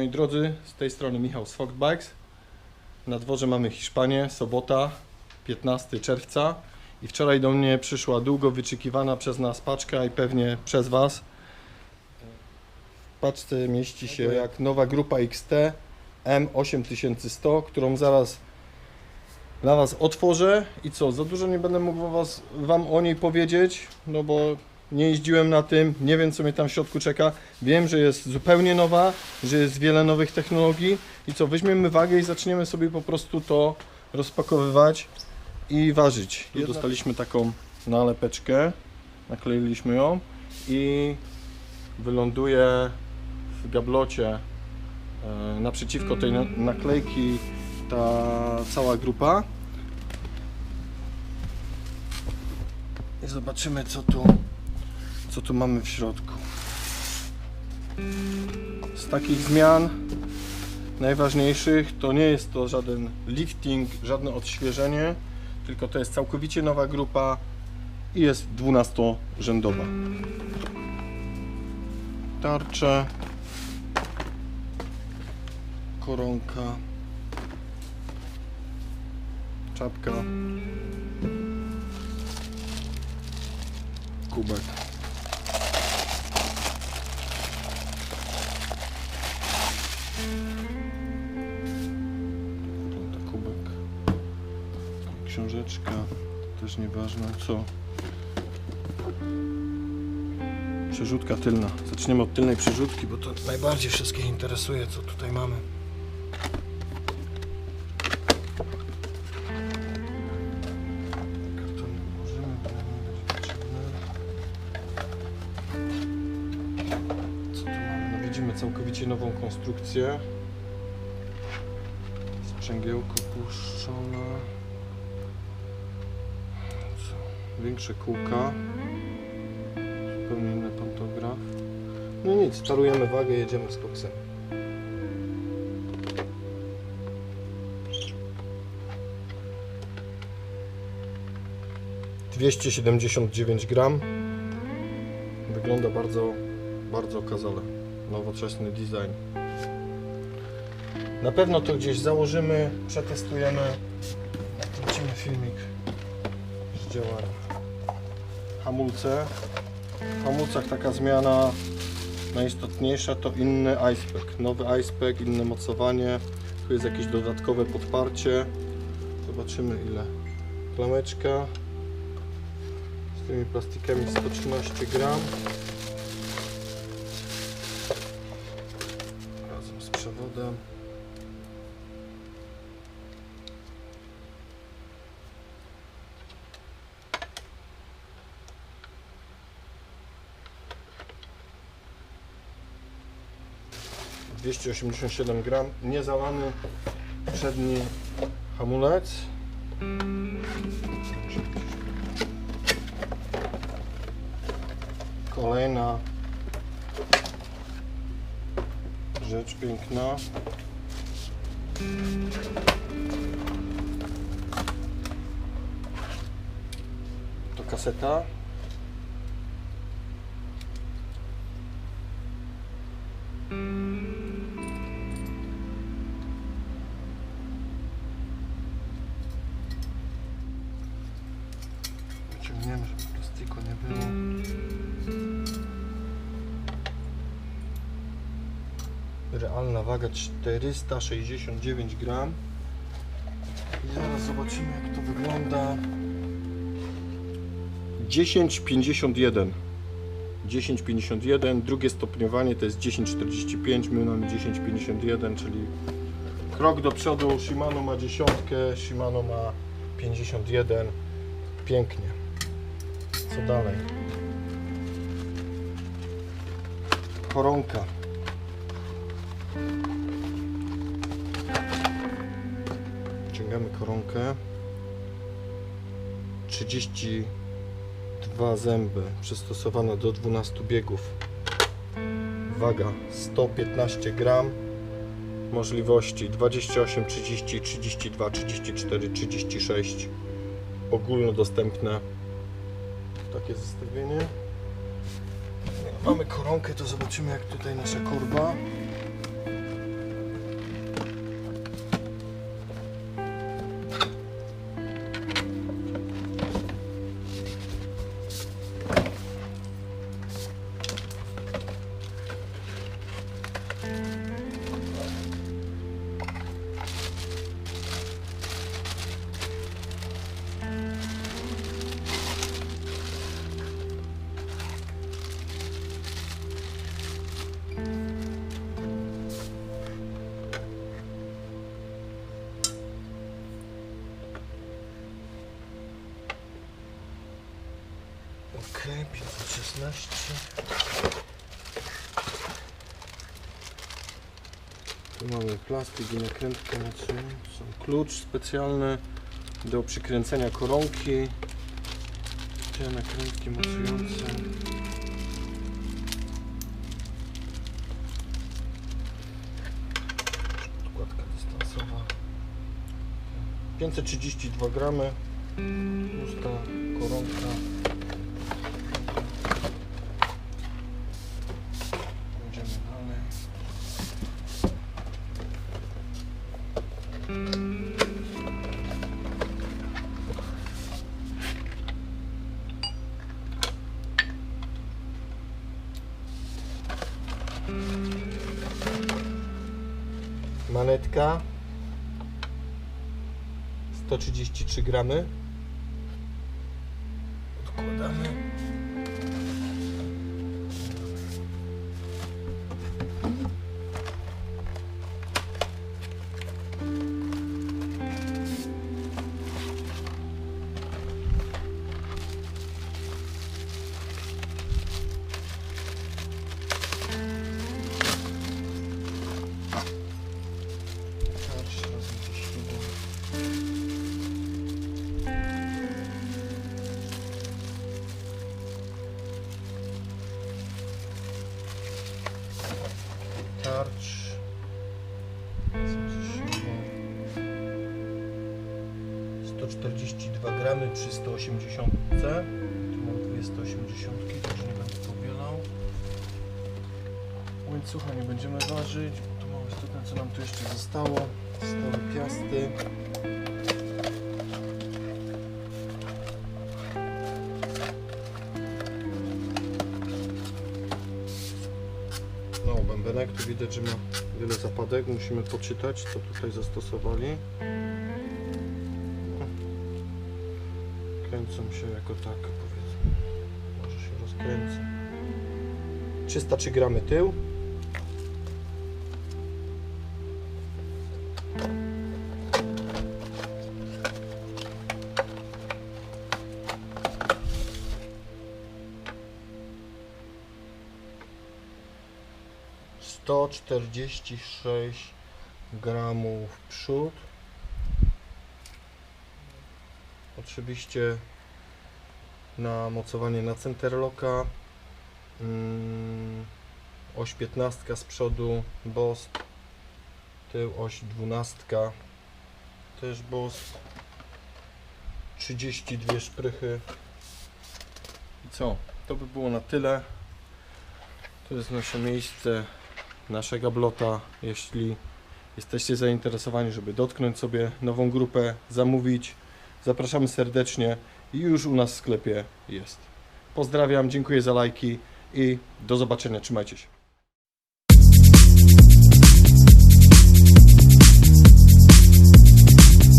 moi drodzy, z tej strony Michał z Fox Bikes. Na dworze mamy Hiszpanię, sobota, 15 czerwca. I wczoraj do mnie przyszła długo wyczekiwana przez nas paczka i pewnie przez Was. W paczce mieści się jak nowa grupa XT M8100, którą zaraz dla Was otworzę. I co, za dużo nie będę mógł was, Wam o niej powiedzieć, no bo nie jeździłem na tym, nie wiem co mnie tam w środku czeka. Wiem, że jest zupełnie nowa, że jest wiele nowych technologii i co, weźmiemy wagę i zaczniemy sobie po prostu to rozpakowywać i ważyć. Tu dostaliśmy taką nalepeczkę, nakleiliśmy ją i wyląduje w gablocie e, naprzeciwko tej na- naklejki ta cała grupa. I zobaczymy co tu, co tu mamy w środku. Z takich zmian najważniejszych to nie jest to żaden lifting, żadne odświeżenie, tylko to jest całkowicie nowa grupa i jest 12-rzędowa. Tarcze, koronka, czapka, kubek. Nieważne co. Przerzutka tylna. Zaczniemy od tylnej przerzutki, bo to najbardziej wszystkich interesuje, co tutaj mamy. No całkowicie nową konstrukcję. Sprzęgiełko puszczone. Większe kółka. Zupełnie inny pantograf. No nic, starujemy wagę, jedziemy z koksem. Dwieście siedemdziesiąt dziewięć gram. Wygląda bardzo, bardzo okazale. Nowoczesny design. Na pewno to gdzieś założymy, przetestujemy. Wrócimy filmik z działania. Hamulce. W hamulcach taka zmiana najistotniejsza to inny icepack. Nowy icepack, inne mocowanie. Tu jest jakieś dodatkowe podparcie. Zobaczymy ile. Klameczka z tymi plastikami 113 gram. 287 gram, niezalany przedni hamulec. Kolejna rzecz piękna. To kaseta. Realna waga 469 gram. I zaraz zobaczymy jak to wygląda. 10,51 10,51 drugie stopniowanie to jest 10,45 my mamy 10,51 czyli krok do przodu. Shimano ma dziesiątkę Shimano ma 51 pięknie. Co dalej? Koronka Ciągamy koronkę. 32 zęby przystosowane do 12 biegów. Waga 115 gram. Możliwości 28, 30, 32, 34, 36. Ogólnodostępne. Takie zestawienie. Mamy koronkę, to zobaczymy jak tutaj nasza korba. 516. Tu mamy plastik i nakrętkę mocującą. Klucz specjalny do przykręcenia koronki. Te nakrętki mocujące. Podkładka dystansowa. 532 gramy. Pusta koronka. Manetka 133 gramy. Odkładamy. 142 gramy przy 180. Tu mam dwie 180, także nie będę powielał. Łańcucha nie będziemy ważyć, bo to mało istotne co nam tu jeszcze zostało. Stare piasty. No, bębenek tu widać, że ma wiele zapadek. Musimy poczytać, co tutaj zastosowali. Kręcą się jako tak, powiedzmy. Może się rozkręcę. 303 gramy tył. Sto czterdzieści sześć gramów przód. Oczywiście na mocowanie na centerlocka. Mm, oś 15 z przodu, boss, tył oś 12, też boss, 32 szprychy. I co? To by było na tyle. To jest nasze miejsce, nasza gablota. Jeśli jesteście zainteresowani, żeby dotknąć sobie nową grupę, zamówić, zapraszamy serdecznie już u nas w sklepie jest. Pozdrawiam, dziękuję za lajki i do zobaczenia. Trzymajcie się.